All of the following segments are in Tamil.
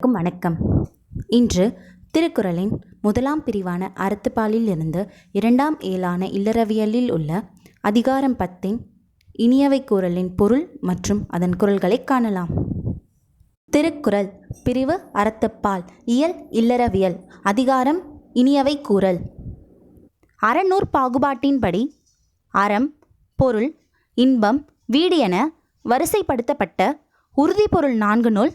அனைவருக்கும் வணக்கம். இன்று திருக்குறளின் முதலாம் பிரிவான அறத்துப்பாலில் இருந்து இரண்டாம் ஏழான இல்லறவியலில் உள்ள அதிகாரம் பத்தின் இனியவை கூறலின் பொருள் மற்றும் அதன் குரல்களை காணலாம். திருக்குறள் பிரிவு அறத்துப்பால் இயல் இல்லறவியல் அதிகாரம் இனியவை கூறல். அறநூற் பாகுபாட்டின்படி அறம் பொருள் இன்பம் வீடு என வரிசைப்படுத்தப்பட்ட உறுதிப்பொருள் நான்கு நூல்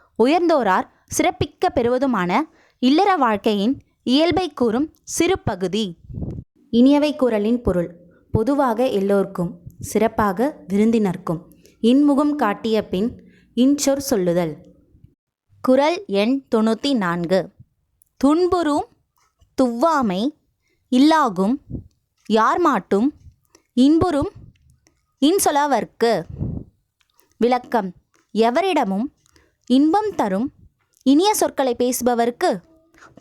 உயர்ந்தோரார் சிறப்பிக்க பெறுவதுமான இல்லற வாழ்க்கையின் இயல்பை கூறும் சிறு பகுதி இனியவை குரலின் பொருள் பொதுவாக எல்லோருக்கும் சிறப்பாக விருந்தினர்க்கும் இன்முகம் காட்டிய பின் இன்சொற் சொல்லுதல். குரல் எண் தொண்ணூற்றி நான்கு துன்புறும் துவ்வாமை இல்லாகும் யார் மாட்டும் இன்புறும் இன்சொலவர்க்கு. விளக்கம் எவரிடமும் இன்பம் தரும் இனிய சொற்களை பேசுபவருக்கு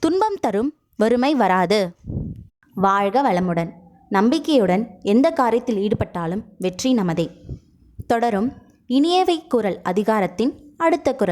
துன்பம் தரும் வறுமை வராது. வாழ்க வளமுடன். நம்பிக்கையுடன் எந்த காரியத்தில் ஈடுபட்டாலும் வெற்றி நமதே. தொடரும் இனியவை குரல் அதிகாரத்தின் அடுத்த குரல்.